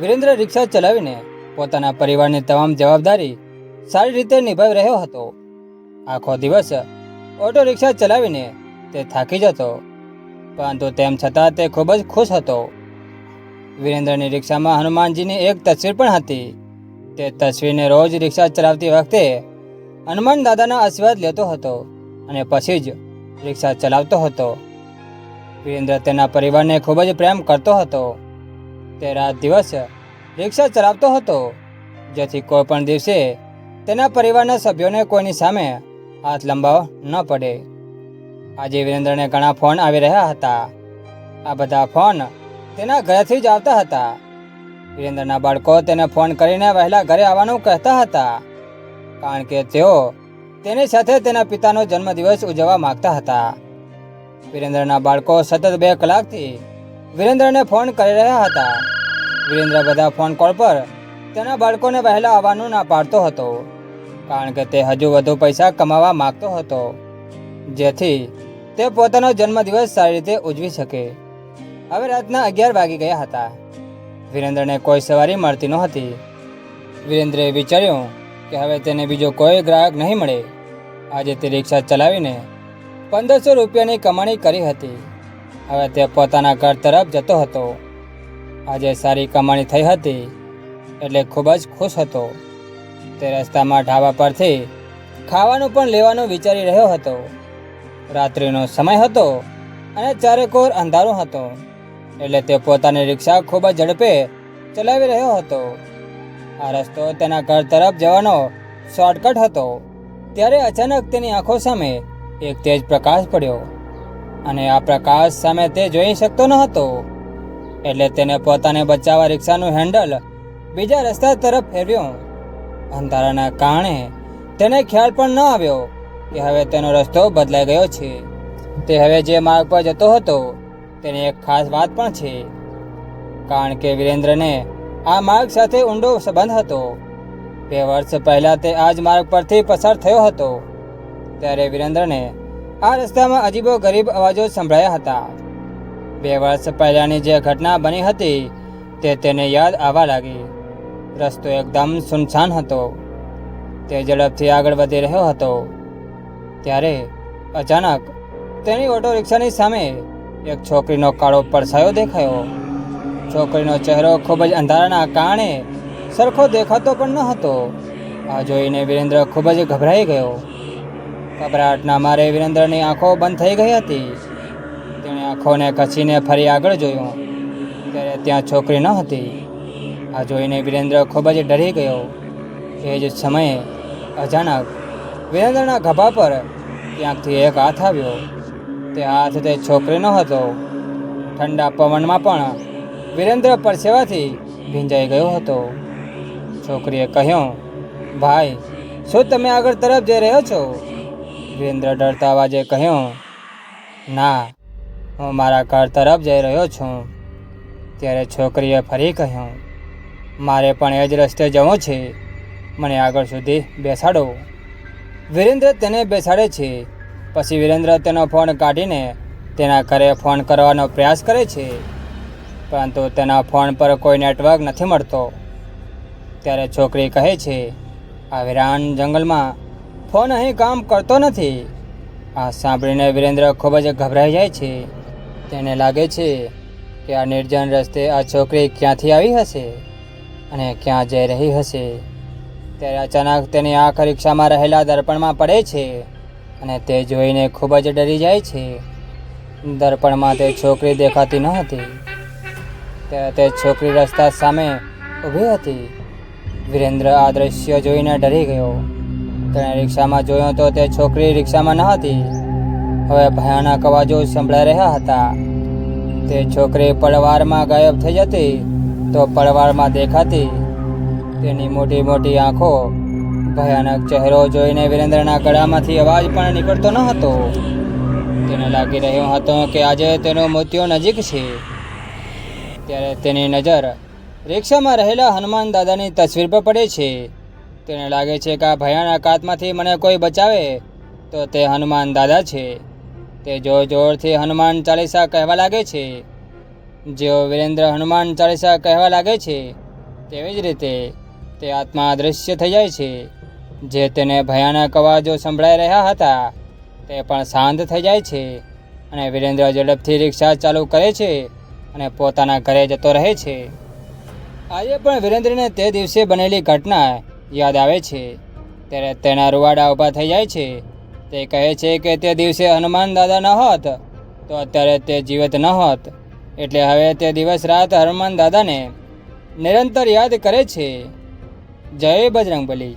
વિરેન્દ્ર રિક્ષા ચલાવીને પોતાના પરિવારની તમામ જવાબદારી સારી રીતે નિભાવી રહ્યો હતો. આખો દિવસ ઓટો રિક્ષા ચલાવીને તે થાકી જતો, પરંતુ તેમ છતાં તે ખૂબ જ ખુશ હતો. વિરેન્દ્રની રિક્ષામાં હનુમાનજીની એક તસવીર પણ હતી. તે તસવીરને રોજ રિક્ષા ચલાવતી વખતે હનુમાન દાદાના આશીર્વાદ લેતો હતો અને પછી જ રિક્ષા ચલાવતો હતો. વિરેન્દ્ર તેના પરિવારને ખૂબ જ પ્રેમ કરતો હતો. તે રાત દિવસ રિક્ષા ચલાવતો હતો, જેથી કોઈ પણ દિવસે તેના પરિવારના સભ્યોને કોઈની સામે હાથ લંબાવ ન પડે. આજે વિરેન્દ્રને ઘણા ફોન આવી રહ્યા હતા. આ બધા ફોન તેના ઘરેથી જ આવતા હતા. વિરેન્દ્રના બાળકો તેને ફોન કરીને વહેલા ઘરે આવવાનું કહેતા હતા, કારણ કે તેઓ તેની સાથે તેના પિતાનો જન્મદિવસ ઉજવવા માંગતા હતા. વિરેન્દ્રના બાળકો સતત બે કલાકથી વિરેન્દ્રને ફોન કરી રહ્યા હતા. વિરેન્દ્ર બધા ફોન કોલ પર તેના બાળકોને વહેલા આવવાનું ના પાડતો હતો, કારણ કે તે હજુ વધુ પૈસા કમાવા માગતો હતો, જેથી તે પોતાનો જન્મદિવસ સારી રીતે ઉજવી શકે. હવે રાતના અગિયાર વાગી ગયા હતા. વીરેન્દ્રને કોઈ સવારી મળતી નહોતી. વીરેન્દ્રએ વિચાર્યું કે હવે તેને બીજો કોઈ ગ્રાહક નહીં મળે. આજે તે રિક્ષા ચલાવીને પંદરસો રૂપિયાની કમાણી કરી હતી. હવે તે પોતાના ઘર તરફ જતો હતો. આજે સારી કમાણી થઈ હતી એટલે ખૂબ જ ખુશ હતો. તે રસ્તામાં ઢાબા પરથી ખાવાનું પણ લેવાનું વિચારી રહ્યો હતો. રાત્રિનો સમય હતો અને ચારેકોર અંધારું હતો એટલે તે પોતાની રિક્ષા ખૂબ જ ઝડપે ચલાવી રહ્યો હતો. આ રસ્તો તેના ઘર તરફ જવાનો શોર્ટકટ હતો. ત્યારે અચાનક તેની આંખો સામે એક તેજ પ્રકાશ પડ્યો અને આ પ્રકાશ સામે તે જોઈ શકતો ન હતો. એટલે તેને પોતાને બચાવવા રિક્ષાનું હેન્ડલ બીજા રસ્તા તરફ ફેર્યું અંધારાના કારણે તેને ખ્યાલ પણ ન આવ્યો કે હવે તેનો રસ્તો બદલાઈ ગયો છે. તે હવે જે માર્ગ પર જતો હતો, તેની એક ખાસ વાત પણ છે. કારણ કે વિરેન્દ્રને આ માર્ગ સાથે ઊંડો સંબંધ હતો. બે વર્ષ પહેલાં તે આ જ માર્ગ પરથી પસાર થયો હતો. ત્યારે વિરેન્દ્રને આ રસ્તામાં અજીબો ગરીબ અવાજો સંભળાયા હતા. બે વર્ષ પહેલાની જે ઘટના બની હતી તે તેને યાદ આવવા લાગી. રસ્તો એકદમ સુનસાન હતો. તે ઝડપથી આગળ વધી રહ્યો હતો. ત્યારે અચાનક તેની ઓટો રિક્ષાની સામે એક છોકરીનો કાળો પડછાયો દેખાયો. છોકરીનો ચહેરો ખૂબ જ અંધારાના કારણે સરખો દેખાતો પણ ન હતો. આ જોઈને વિરેન્દ્ર ખૂબ જ ગભરાઈ ગયો. ગભરાટના મારે વિરેન્દ્રની આંખો બંધ થઈ ગઈ હતી. આંખોને કચીને ફરી આગળ જોયું. ત્યારે ત્યાં છોકરી ન હતી. આ જોઈને વિરેન્દ્ર ખૂબ જ ડરી ગયો. એ જ સમયે અચાનક વિરેન્દ્રના ગભા પર ક્યાંકથી એક હાથ આવ્યો. તે હાથ તે છોકરીનો હતો. ઠંડા પવનમાં પણ વિરેન્દ્ર પરસેવાથી ભીંજાઈ ગયો હતો. છોકરીએ કહ્યું, ભાઈ, શું તમે આગળ તરફ જઈ રહ્યો છો? વિરેન્દ્ર ડરતા અવાજે કહ્યું, ના. હું મારા ઘર તરફ જઈ રહ્યો છું. ત્યારે છોકરીએ ફરી કહ્યું, મારે પણ એ જ રસ્તે જવું છે. મને આગળ સુધી બેસાડો. વિરેન્દ્ર તેને બેસાડે છે. પછી વિરેન્દ્ર તેનો ફોન કાઢીને તેના ઘરે ફોન કરવાનો પ્રયાસ કરે છે. પરંતુ તેના ફોન પર કોઈ નેટવર્ક નથી મળતો. ત્યારે છોકરી કહે છે, આ વિરાન જંગલમાં ફોન અહીં કામ કરતો નથી. આ સાંભળીને વિરેન્દ્ર ખૂબ જ ગભરાઈ જાય છે. તેને લાગે છે કે આ નિર્જન રસ્તે આ છોકરી ક્યાંથી આવી હશે અને ક્યાં જઈ રહી હશે? ત્યારે અચાનક તેની આંખ રિક્ષામાં રહેલા દર્પણમાં પડે છે અને તે જોઈને ખૂબ જ ડરી જાય છે. દર્પણમાં તે છોકરી દેખાતી ન હતી. ત્યારે તે છોકરી રસ્તા સામે ઊભી હતી. વિરેન્દ્ર આ દ્રશ્ય જોઈને ડરી ગયો. તેણે રિક્ષામાં જોયો તો તે છોકરી રિક્ષામાં ન હતી. હવે ભયાનક અવાજો સંભળાઈ રહ્યા હતા. તે છોકરી પડવારમાં ગાયબ થઈ જતી, તો પડવારમાં દેખાતી. તેની મોટી મોટી આંખો, ભયાનક ચહેરો જોઈને વિરેન્દ્રના ગળામાંથી અવાજ પણ નીકળતો ન હતો. તેને લાગી રહ્યો હતો કે આજે તેનો મૃત્યુ નજીક છે. ત્યારે તેની નજર રિક્ષામાં રહેલા હનુમાન દાદાની તસવીર પર પડે છે. તેને લાગે છે કે આ ભયાનક આત્માથી મને કોઈ બચાવે, તો તે હનુમાન દાદા છે. તે જોર જોરથી હનુમાન ચાલીસા કહેવા લાગે છે. જેઓ વિરેન્દ્ર હનુમાન ચાલીસા કહેવા લાગે છે, તેવી જ રીતે તે આત્મા અદૃશ્ય થઈ જાય છે. જે તેને ભયાનક અવાજો સંભળાઈ રહ્યા હતા, તે પણ શાંત થઈ જાય છે અને વિરેન્દ્ર ઝડપથી રિક્ષા ચાલુ કરે છે અને પોતાના ઘરે જતો રહે છે. આજે પણ વિરેન્દ્રને તે દિવસે બનેલી ઘટના યાદ આવે છે. ત્યારે તેના રૂવાડા ઊભા થઈ જાય છે તે કહે છે કે તે દિવસે હનુમાન દાદા ન હોત, તો અત્યારે તે જીવત ન હોત. એટલે હવે તે દિવસ રાત હનુમાન દાદાને નિરંતર યાદ કરે છે. જય બજરંગબલી.